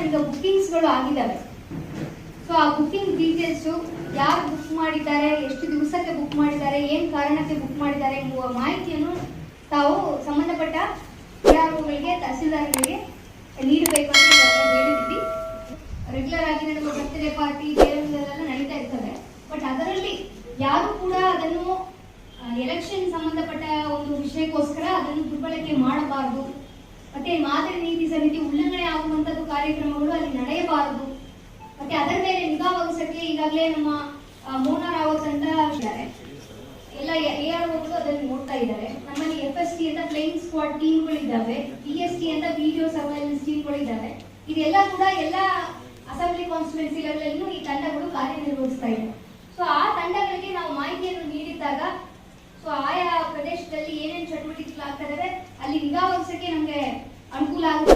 ನಿಮ್ಗೆ ಬುಕ್ಕಿಂಗ್ಸ್ಗಳು ಆಗಿದ್ದಾವೆ? ಸೊ ಆ ಬುಕ್ಕಿಂಗ್ ಡೀಟೇಲ್ಸು ಯಾರು ಬುಕ್ ಮಾಡಿದ್ದಾರೆ, ಎಷ್ಟು ದಿವಸಕ್ಕೆ ಬುಕ್ ಮಾಡಿದ್ದಾರೆ, ಏನು ಕಾರಣಕ್ಕೆ ಬುಕ್ ಮಾಡಿದ್ದಾರೆ ಎಂಬುವ ಮಾಹಿತಿಯನ್ನು ತಾವು ಸಂಬಂಧಪಟ್ಟ ಗಳಿಗೆ ತಹಸೀಲ್ದಾರ್ಗಳಿಗೆ ನೀಡಬೇಕು ಅಂತ ಹೇಳಿದ್ವಿ ರೆಗ್ಯುಲರ್ ಆಗಿ ನಮ್ಮ ಬರ್ತ್ಡೇ ಪಾರ್ಟಿ ಬೇರೆಲ್ಲ ನಡೀತಾ ಇರ್ತವೆ. ಬಟ್ ಅದರಲ್ಲಿ ಯಾರು ಕೂಡ ಅದನ್ನು ಎಲೆಕ್ಷನ್ ಸಂಬಂಧಪಟ್ಟ ಒಂದು ವಿಷಯಕ್ಕೋಸ್ಕರ ಅದನ್ನು ದುರ್ಬಳಕೆ ಮಾಡಬಾರದು. ಮತ್ತೆ ಮಾದರಿ ಸಮಿತಿ ಉಲ್ಲಂಘನೆ ಆಗುವಂತದ್ದು ಕಾರ್ಯಕ್ರಮಗಳು ಅಲ್ಲಿ ನಡೆಯಬಾರದು. ಮತ್ತೆ ಅದರ ಮೇಲೆ ನಿಗಾ ವಹಿಸಕ್ಕೆ ಈಗಾಗಲೇ ನಮ್ಮ ಮೋಹನ ರಾವತ್ ಅಂತ ಇದ್ದಾರೆ. ಎಲ್ಲ ಎ ಆರ್ ಅದನ್ನು ನೋಡ್ತಾ ಇದ್ದಾರೆ. ನಮ್ಮಲ್ಲಿ ಎಫ್ ಎಸ್ ಟಿ ಅಂತ ಫ್ಲೈಂಗ್ ಸ್ಕ್ವಾಡ್ ಟೀಮ್ಗಳು ಇದ್ದಾವೆ ಬಿ ಎಸ್ ಟಿ ಅಂತ ವಿಡಿಯೋ ಸರ್ವೈಲೆನ್ಸ್ ಟೀಮ್ಗಳು ಇದ್ದಾವೆ ಇದೆಲ್ಲ ಕೂಡ ಎಲ್ಲ ಅಸೆಂಬ್ಲಿ ಕಾನ್ಸ್ಟಿಟ್ಯೂನ್ಸಿ ಲೆವೆಲಲ್ಲೂ ಈ ತಂಡಗಳು ಕಾರ್ಯನಿರ್ವಹಿಸ್ತಾ ಇದೆ. ಸೊ ಆ ತಂಡಗಳಿಗೆ ನಾವು ಮಾಹಿತಿಯನ್ನು ನೀಡಿದ್ದಾಗ ಸೊ ಆಯಾ ಪ್ರದೇಶದಲ್ಲಿ ಏನೇನು ಚಟುವಟಿಕೆಗಳು ಆಗ್ತಾ ಇದಾವೆ ಅಲ್ಲಿ ನಿಗಾ ವಹಿಸಕ್ಕೆ ನಮಗೆ ಅನುಕೂಲ ಆಗುತ್ತೆ